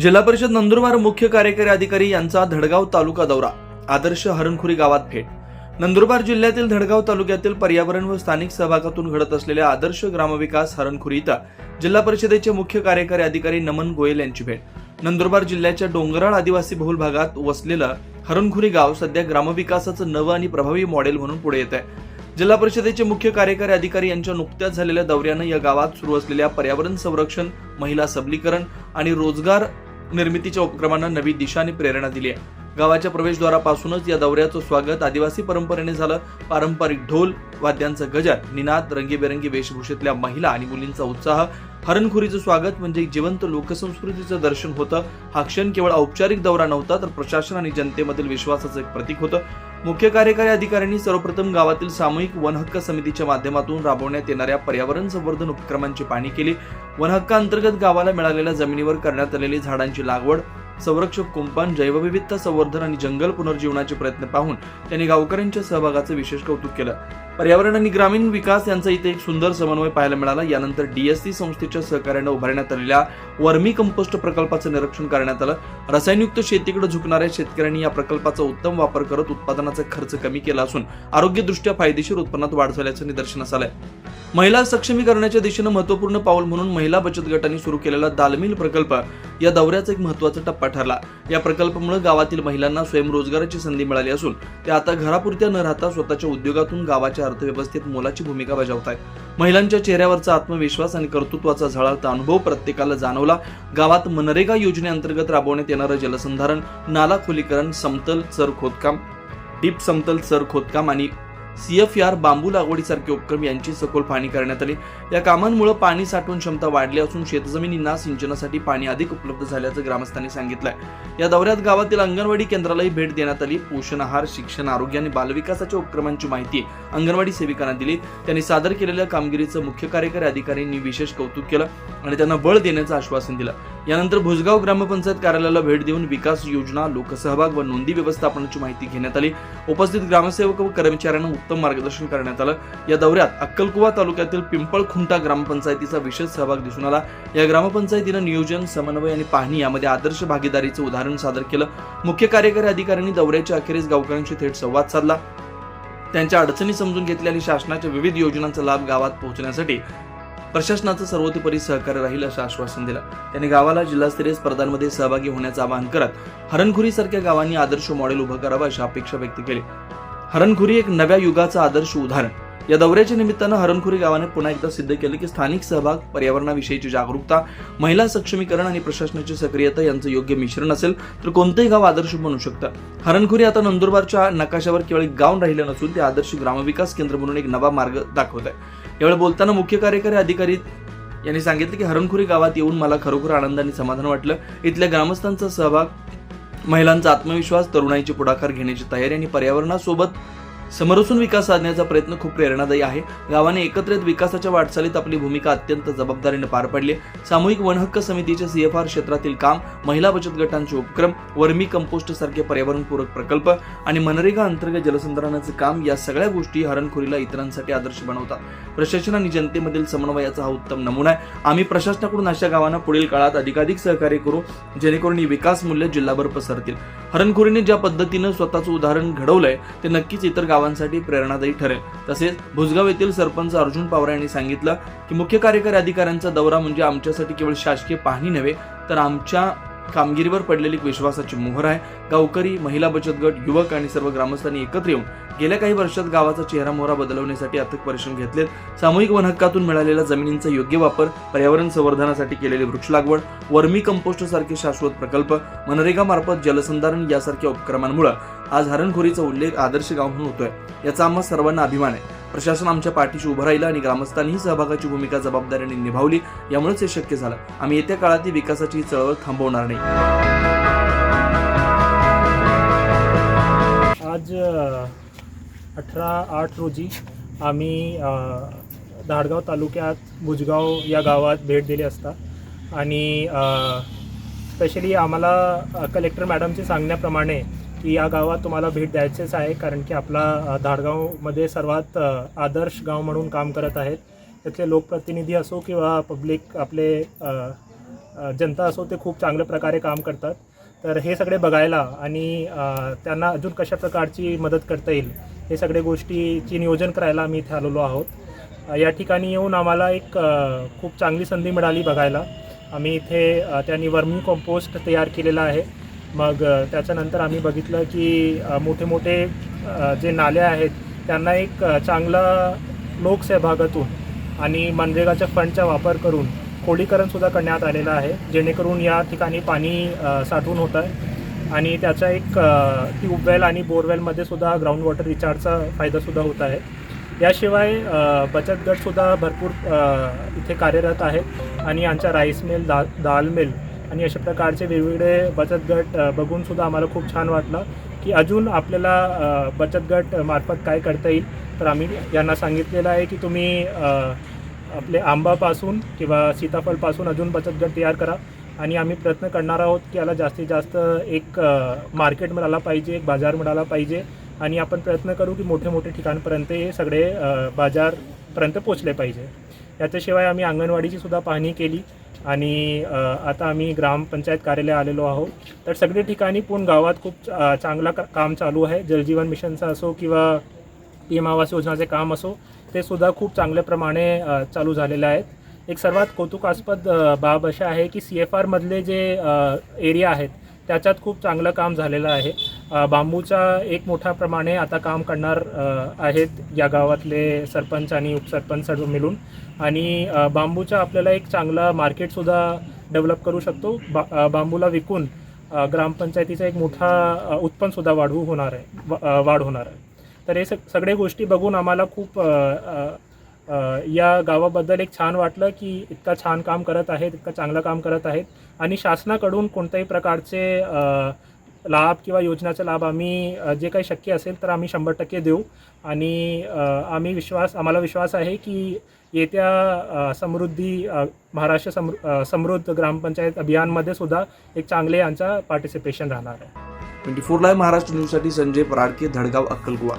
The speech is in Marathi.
जिल्हा परिषद नंदुरबार मुख्य कार्यकारी अधिकारी यांचा धडगाव तालुका दौरा. आदर्श हरणखुरी गावात भेट. नंदुरबार जिल्ह्यातील धडगाव तालुक्यातील पर्यावरण व स्थानिक सहभागातून घडत असलेल्या आदर्श ग्रामविकास हरणखुरी इथं जिल्हा परिषदेचे मुख्य कार्यकारी अधिकारी नमन गोयल यांची भेट. नंदुरबार जिल्ह्याच्या डोंगराळ आदिवासी बहुल भागात वसलेलं हरणखुरी गाव सध्या ग्रामविकासाचं नवं आणि प्रभावी मॉडेल म्हणून पुढे येत आहे जिल्हा परिषदेचे मुख्य कार्यकारी अधिकारी यांच्या नुकत्याच झालेल्या दौऱ्यानं या गावात सुरू असलेल्या पर्यावरण संरक्षण महिला सबलीकरण आणि रोजगार निर्मितीच्या उपक्रमांना नवी दिशा आणि प्रेरणा दिली आहे. गावाच्या प्रवेशद्वारापासूनच या दौऱ्याचं स्वागत आदिवासी परंपरेने झालं. पारंपरिक ढोल वाद्यांचं गजर निनाद रंगीबेरंगी वेशभूषेतल्या महिला आणि मुलींचा उत्साह हरणखुरीचं स्वागत म्हणजे जिवंत लोकसंस्कृतीचं दर्शन होतं. हा क्षण केवळ औपचारिक दौरा नव्हता तर प्रशासन आणि जनतेमधील विश्वासाचं एक प्रतीक होतं. मुख्य कार्यकारी अधिकाऱ्यांनी सर्वप्रथम गावातील सामूहिक वनहक्क समितीच्या माध्यमातून राबवण्यात येणाऱ्या पर्यावरण संवर्धन उपक्रमांची पाहणी केली. वनहक्कांतर्गत गावाला मिळालेल्या जमिनीवर करण्यात आलेली झाडांची लागवड संरक्षक कुंपण जैवविविधता संवर्धन आणि जंगल पुनर्जीवनाचे प्रयत्न पाहून त्यांनी गावकऱ्यांच्या सहभागाचं विशेष कौतुक केलं. पर्यावरण आणि ग्रामीण विकास यांचा इथे एक सुंदर समन्वय पाहायला मिळाला. यानंतर डीएससी संस्थेच्या सहकार्यानं उभारण्यात आलेल्या वर्मी कंपोस्ट प्रकल्पाचं निरीक्षण करण्यात आलं. रसायनयुक्त शेतीकडे झुकणाऱ्या शेतकऱ्यांनी या प्रकल्पाचा उत्तम वापर करत उत्पादनाचा खर्च कमी केला असून आरोग्यदृष्ट्या फायदेशीर उत्पन्नात वाढ झाल्याचं निदर्शनास आलंय. महिला सक्षमीकरणाच्या दिशेनं महत्त्वपूर्ण पाऊल म्हणून महिला बचत गटांनी सुरू केलेला दालमिल प्रकल्प या दौऱ्याचा एक महत्त्वाचा टप्पा ठरला. या प्रकल्पामुळे गावातील महिलांना स्वयंरोजगाराची संधी मिळाली असून त्या आता घरापुरत्या न राहता स्वतःच्या उद्योगातून गावाच्या अर्थव्यवस्थेत मोलाची भूमिका बजावत आहेत महिलांच्या चेहऱ्यावरचा आत्मविश्वास आणि कर्तृत्वाचा झळाळता अनुभव प्रत्येकाला जाणवला. गावात मनरेगा योजनेअंतर्गत राबवण्यात येणारं जलसंधारण नाला खोलीकरण समतल चर खोदकाम डीप समतल चर खोदकाम आणि सीएफआर बांबू लागवडीसारखे उपक्रम यांची सखोल पाहणी करण्यात आली. या कामांमुळे पाणी साठवण क्षमता वाढली असून शेतजमिनींना सिंचनासाठी पाणी अधिक उपलब्ध झाल्याचं ग्रामस्थांनी सांगितलंय. या दौऱ्यात गावातील अंगणवाडी केंद्रालाही भेट देण्यात आली. पोषण आहार शिक्षण आरोग्य आणि बालविकासाच्या उपक्रमांची माहिती अंगणवाडी सेविकांना दिली. त्यांनी सादर केलेल्या कामगिरीचं मुख्य कार्यकारी अधिकाऱ्यांनी विशेष कौतुक केलं. आणि त्यांना बळ देण्याचं आश्वासन दिलं. यानंतर भुजगाव ग्रामपंचायत कार्यालयाला भेट देऊन विकास योजना लोकसहभाग व नोंदी व्यवस्थापनाची माहिती घेण्यात आली. उपस्थित ग्रामसेवक व कर्मचाऱ्यांना उत्तम मार्गदर्शन करण्यात आलं. या दौऱ्यात अक्कलकुवा तालुक्यातील पिंपळखुंटा ग्रामपंचायतीचा विशेष सहभाग दिसून आला. या ग्रामपंचायतीनं नियोजन समन्वय आणि पाहणी यामध्ये आदर्श भागीदारीचं उदाहरण सादर केलं. मुख्य कार्यकारी अधिकाऱ्यांनी दौऱ्याच्या अखेरीस गावकऱ्यांशी थेट संवाद साधला. त्यांच्या अडचणी समजून घेतल्या आणि शासनाच्या विविध योजनांचा लाभ गावात पोहोचण्यासाठी प्रशासनाचं सर्वतोपरी सहकार्य राहील असं आश्वासन दिलं. त्यांनी गावाला जिल्हास्तरीय स्पर्धांमध्ये सहभागी होण्याचं आवाहन करत हरणखुरीसारख्या गावांनी आदर्श मॉडेल उभं करावं अशी अपेक्षा व्यक्त केली. हरणखुरी एक नव्या युगाचं आदर्श उदाहरण. या दौऱ्याच्या निमित्तानं हरणखुरी गावाने पुन्हा एकदा सिद्ध केलं की स्थानिक सहभाग पर्यावरणाविषयीची जागरूकता महिला सक्षमीकरण आणि प्रशासनाची सक्रियता यांचं योग्य मिश्रण असेल तर कोणतंही गाव आदर्श बनू शकतं. हरणखुरी आता नंदुरबारच्या नकाशावर केवळ एक गाव राहिलं नसून ते आदर्श ग्रामविकास केंद्र म्हणून एक नवा मार्ग दाखवत आहे यावेळी बोलताना मुख्य कार्यकारी अधिकारी यांनी सांगितलं की हरणखुरी गावात येऊन मला खरोखर आनंद आणि समाधान वाटलं. इथल्या ग्रामस्थांचा सहभाग महिलांचा आत्मविश्वास तरुणाईची पुढाकार घेण्याची तयारी आणि पर्यावरणासोबत समरसून विकास साधण्याचा प्रयत्न खूप प्रेरणादायी आहे. गावाने एकत्रित विकासाच्या वाटचालीत आपली भूमिका अत्यंत जबाबदारीने पार पाडली. सामूहिक वनहक्क समितीचे सीएफआर क्षेत्रातील काम महिला बचत गटांचे उपक्रम वर्मी कंपोस्ट सारखे पर्यावरणपूरक प्रकल्प आणि मनरेगा अंतर्गत जलसंधारणाचे काम या सगळ्या गोष्टी हरणखोरीला इतरांसाठी आदर्श बनवतात. प्रशासन आणि जनतेमधील समन्वयाचा हा उत्तम नमुना आहे. आम्ही प्रशासनाकडून अशा गावांना पुढील काळात अधिकाधिक सहकार्य करू जेणेकरून ही विकास मूल्य जिल्हाभर पसरतील. हरणखोरीने ज्या पद्धतीनं स्वतःचं उदाहरण घडवलंय ते नक्कीच इतर गाव गावांसाठी प्रेरणादायी ठरेल. तसेच भुजगाव येथील सरपंच अर्जुन पवार यांनी सांगितलं की मुख्य कार्यकारी अधिकाऱ्यांचा दौरा म्हणजे आमच्यासाठी केवळ शासकीय पाहणी नव्हे तर आमच्या कामगिरीवर पडलेली एक विश्वासाची मोहर आहे. गावकरी महिला बचत गट युवक आणि सर्व ग्रामस्थांनी एकत्र येऊन गेल्या काही वर्षात गावाचा चेहरा मोहरा बदलवण्यासाठी अथक परिश्रम घेतलेत. सामूहिक वनहक्कातून मिळालेल्या जमिनींचा योग्य वापर पर्यावरण संवर्धनासाठी केलेली वृक्ष लागवड वर्मी कंपोस्ट सारखे शाश्वत प्रकल्प मनरेगा मार्फत जलसंधारण यासारख्या उपक्रमांमुळे आज हरणखोरीचा उल्लेख आदर्श गाव म्हणून होतोय. याचा आम्हा सर्वांना अभिमान आहे. प्रशासन आमच्या पाठीशी उभं राहिलं आणि ग्रामस्थांनीही सहभागाची भूमिका जबाबदारीने निभावली. यामुळेच हे शक्य झालं. आम्ही येत्या काळात ही विकासाची चळवळ थांबवणार नाही. आज अठरा आठ रोजी आम्ही धाडगाव तालुक्यात भुजगाव या गावात भेट दिली असता. आणि स्पेशली आम्हाला कलेक्टर मॅडमचे सांगण्याप्रमाणे की या गावात तुम्हाला भेट द्यायचेच आहे कारण की आपला धाडगावमध्ये सर्वात आदर्श गाव म्हणून काम करत आहेत. तिथले लोकप्रतिनिधी असो किंवा पब्लिक आपले जनता असो ते खूप चांगल्या प्रकारे काम करतात. तर हे सगळे बघायला आणि त्यांना अजून कशा प्रकारची मदत करता येईल हे सगळे गोष्टीची नियोजन करायला आम्ही इथे आलेलो आहोत. या ठिकाणी येऊन आम्हाला एक खूप चांगली संधी मिळाली बघायला. आम्ही इथे त्यांनी वर्मी कंपोस्ट तयार केलेला आहे. मग त्याच्यानंतर आम्ही बघितलं की मोठे मोठे जे नाले आहेत त्यांना एक चांगला लोकसहभागातून आणि मनरेगाच्या फंडचा वापर करून खोलीकरणसुद्धा करण्यात आलेलं आहे. जेणेकरून या ठिकाणी पाणी साठवून होतं आहे आणि त्याचा एक ट्यूबवेल आणि बोरवेलमध्ये सुद्धा ग्राउंड वॉटर रिचार्जचा फायदासुद्धा होत आहे. याशिवाय बचत गटसुद्धा भरपूर इथे कार्यरत आहेत आणि आमच्या राईस मिल दा दाल मिल आणि अशा प्रकारचे वेगवेगळे बचत गट बघूनसुद्धा आम्हाला खूप छान वाटलं की अजून आपल्याला बचत गट मार्फत काय करता येईल. तर आम्ही यांना सांगितलेलं आहे की तुम्ही आपले आंबापासून किंवा सीताफळपासून अजून बचत गट तयार करा. आणि आम्ही प्रयत्न करणार आहोत की याला जास्तीत जास्त एक मार्केट मिळाला पाहिजे एक बाजार मिळाला पाहिजे. आणि आपण प्रयत्न करू की मोठे मोठे ठिकाणपर्यंत हे सगळे बाजारपर्यंत पोचले पाहिजे. याच्याशिवाय आम्ही अंगणवाडीची सुद्धा पाहणी केली. आणि आता आम्ही ग्रामपंचायत कार्यालय आलेलो आहोत. तर सगळे ठिकाणी पूर्ण गावात खूप चांगला काम चालू आहे. जलजीवन मिशनचं असो किंवा पी एम आवास योजनाचे काम असो ते सुद्धा खूप चांगल्या प्रमाणे चालू झालेले आहेत. एक सर्वात कौतुकास्पद बाब अशा आहे की सी एफ आरमधले जे एरिया आहेत त्याच्यात खूप चांगलं काम झालेलं आहे. बांबूचा एक मोठ्या प्रमाणे आता काम करणार आहेत या गावातले सरपंच आणि उपसरपंच सर्व मिळून. आणि बांबूचा आपल्याला एक चांगला मार्केटसुद्धा डेव्हलप करू शकतो. बा बांबूला विकून ग्रामपंचायतीचा एक मोठा उत्पन्नसुद्धा वाढवू होणार आहे व- वाढ होणार आहे. तर हे सग सगळे गोष्टी बघून आम्हाला खूप या गावाबद्दल एक छान वाटलं की इतका छान काम करत आहेत इतकं चांगलं काम करत आहेत. आणि शासनाकडून कोणत्याही प्रकारचे लाभ किंवा योजनाचा लाभ आम्ही जे काही शक्य असेल तर आम्ही शंभर टक्के देऊ. आणि आम्ही विश्वास आम्हाला विश्वास आहे की येत्या समृद्धी महाराष्ट्र समृ समृद्ध ग्रामपंचायत अभियानमध्ये सुद्धा एक चांगले यांचा पार्टिसिपेशन राहणार आहे. ट्वेंटी फोर लाईव्ह महाराष्ट्र न्यूजसाठी संजय पराडके धडगाव अक्कलकुवा.